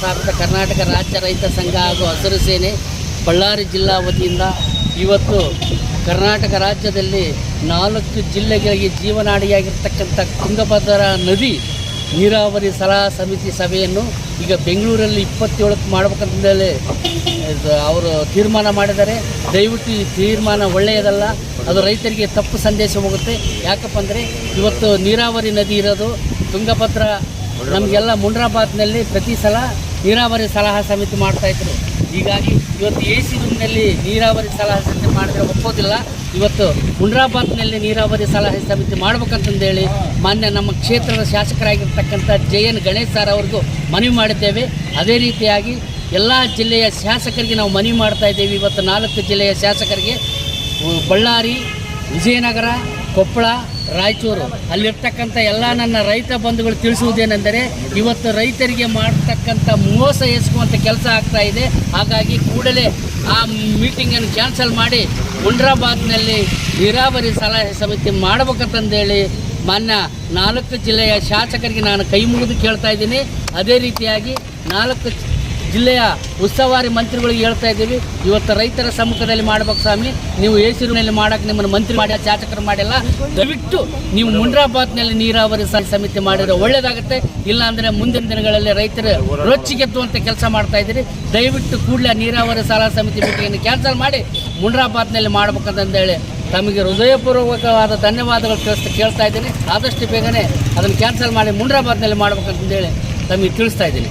ಸ್ಥಾಪಿತ ಕರ್ನಾಟಕ ರಾಜ್ಯ ರೈತ ಸಂಘ ಹಾಗೂ ಹಸಿರು ಸೇನೆ ಬಳ್ಳಾರಿ ಜಿಲ್ಲಾ ವತಿಯಿಂದ ಇವತ್ತು ಕರ್ನಾಟಕ ರಾಜ್ಯದಲ್ಲಿ ನಾಲ್ಕು ಜಿಲ್ಲೆಗಳಿಗೆ ಜೀವನಾಡಿಯಾಗಿರ್ತಕ್ಕಂಥ ತುಂಗಭದ್ರಾ ನದಿ ನೀರಾವರಿ ಸಲಹಾ ಸಮಿತಿ ಸಭೆಯನ್ನು ಈಗ ಬೆಂಗಳೂರಲ್ಲಿ ಇಪ್ಪತ್ತೇಳಕ್ಕೆ ಮಾಡ್ಬೇಕಂತೇಳಿ ಇದು ಅವರು ತೀರ್ಮಾನ ಮಾಡಿದ್ದಾರೆ. ದಯವಿಟ್ಟು ಈ ತೀರ್ಮಾನ ಒಳ್ಳೆಯದಲ್ಲ, ಅದು ರೈತರಿಗೆ ತಪ್ಪು ಸಂದೇಶ ಹೋಗುತ್ತೆ. ಯಾಕಪ್ಪ ಅಂದರೆ ಇವತ್ತು ನೀರಾವರಿ ನದಿ ಇರೋದು ತುಂಗಭದ್ರಾ, ನಮಗೆಲ್ಲ ಮುಂಡ್ರಾಬಾದ್ನಲ್ಲಿ ಪ್ರತಿ ಸಲ ನೀರಾವರಿ ಸಲಹಾ ಸಮಿತಿ ಮಾಡ್ತಾಯಿದ್ರು ಹೀಗಾಗಿ ಇವತ್ತು ಎ ಸಿ ರೂಮ್ನಲ್ಲಿ ನೀರಾವರಿ ಸಲಹಾ ಸಮಿತಿ ಮಾಡಿದ್ರೆ ಒಪ್ಪೋದಿಲ್ಲ. ಇವತ್ತು ಮುಂಡ್ರಾಬಾದ್ನಲ್ಲಿ ನೀರಾವರಿ ಸಲಹಾ ಸಮಿತಿ ಮಾಡ್ಬೇಕಂತಂದೇಳಿ ಮಾನ್ಯ ನಮ್ಮ ಕ್ಷೇತ್ರದ ಶಾಸಕರಾಗಿರ್ತಕ್ಕಂಥ ಜೆ ಎನ್ ಗಣೇಶ್ ಸರ್ ಅವ್ರಿಗೂ ಮನವಿ ಮಾಡಿದ್ದೇವೆ. ಅದೇ ರೀತಿಯಾಗಿ ಎಲ್ಲ ಜಿಲ್ಲೆಯ ಶಾಸಕರಿಗೆ ನಾವು ಮನವಿ ಮಾಡ್ತಾ ಇದ್ದೇವೆ. ಇವತ್ತು ನಾಲ್ಕು ಜಿಲ್ಲೆಯ ಶಾಸಕರಿಗೆ, ಬಳ್ಳಾರಿ, ವಿಜಯನಗರ ಕೊಪ್ಪಳ, ರಾಯಚೂರು, ಅಲ್ಲಿರ್ತಕ್ಕಂಥ ಎಲ್ಲ ನನ್ನ ರೈತ ಬಂಧುಗಳು ತಿಳಿಸುವುದೇನೆಂದರೆ ಇವತ್ತು ರೈತರಿಗೆ ಮಾಡ್ತಕ್ಕಂಥ ಮೋಸ ಎಸ್ಕುವಂಥ ಕೆಲಸ ಆಗ್ತಾ ಇದೆ. ಹಾಗಾಗಿ ಕೂಡಲೇ ಆ ಮೀಟಿಂಗನ್ನು ಕ್ಯಾನ್ಸಲ್ ಮಾಡಿ ಮುಂಡ್ರಾಬಾದ್ನಲ್ಲಿ ನೀರಾವರಿ ಸಲಹೆ ಸಮಿತಿ ಮಾಡ್ಬೇಕಂತಂದೇಳಿ ಮಾನ್ಯ ನಾಲ್ಕು ಜಿಲ್ಲೆಯ ಶಾಸಕರಿಗೆ ನಾನು ಕೈ ಮುಗಿದು ಕೇಳ್ತಾ ಇದ್ದೀನಿ. ಅದೇ ರೀತಿಯಾಗಿ ನಾಲ್ಕು ಜಿಲ್ಲೆಯ ಉಸ್ತುವಾರಿ ಮಂತ್ರಿಗಳಿಗೆ ಹೇಳ್ತಾ ಇದ್ದೀವಿ. ಇವತ್ತು ರೈತರ ಸಮ್ಮುಖದಲ್ಲಿ ಮಾಡ್ಬೇಕು ಸ್ವಾಮಿ. ನೀವು ಏಸಿರುನಲ್ಲಿ ಮಾಡಕ್ಕೆ ನಿಮ್ಮನ್ನು ಮಂತ್ರಿ ಮಾಡಿ ಶಾಸಕರು ಮಾಡಿಲ್ಲ. ದಯವಿಟ್ಟು ನೀವು ಮುಂಡ್ರಾಬಾದ್ನಲ್ಲಿ ನೀರಾವರಿ ಸಮಿತಿ ಮಾಡಿದರೆ ಒಳ್ಳೆಯದಾಗುತ್ತೆ ಇಲ್ಲಾಂದರೆ ಮುಂದಿನ ದಿನಗಳಲ್ಲಿ ರೈತರ ರೊಚ್ಚಿಗೆತ್ತುವಂಥ ಕೆಲಸ ಮಾಡ್ತಾ ಇದ್ದೀರಿ. ದಯವಿಟ್ಟು ಕೂಡಲೇ ನೀರಾವರಿ ಸಾಲ ಸಮಿತಿ ಮೀಟಿಂಗನ್ನು ಕ್ಯಾನ್ಸಲ್ ಮಾಡಿ ಮುಂಡ್ರಾಬಾದ್ನಲ್ಲಿ ಮಾಡ್ಬೇಕಂತಂದೇಳಿ ತಮಗೆ ಹೃದಯಪೂರ್ವಕವಾದ ಧನ್ಯವಾದಗಳು ತಿಳಿಸ್ತಾ ಕೇಳ್ತಾ ಇದ್ದೀನಿ. ಆದಷ್ಟು ಬೇಗನೆ ಅದನ್ನು ಕ್ಯಾನ್ಸಲ್ ಮಾಡಿ ಮುಂಡ್ರಾಬಾದ್ನಲ್ಲಿ ಮಾಡ್ಬೇಕಂತಂದೇಳಿ ತಮಗೆ ತಿಳಿಸ್ತಾ ಇದ್ದೀನಿ.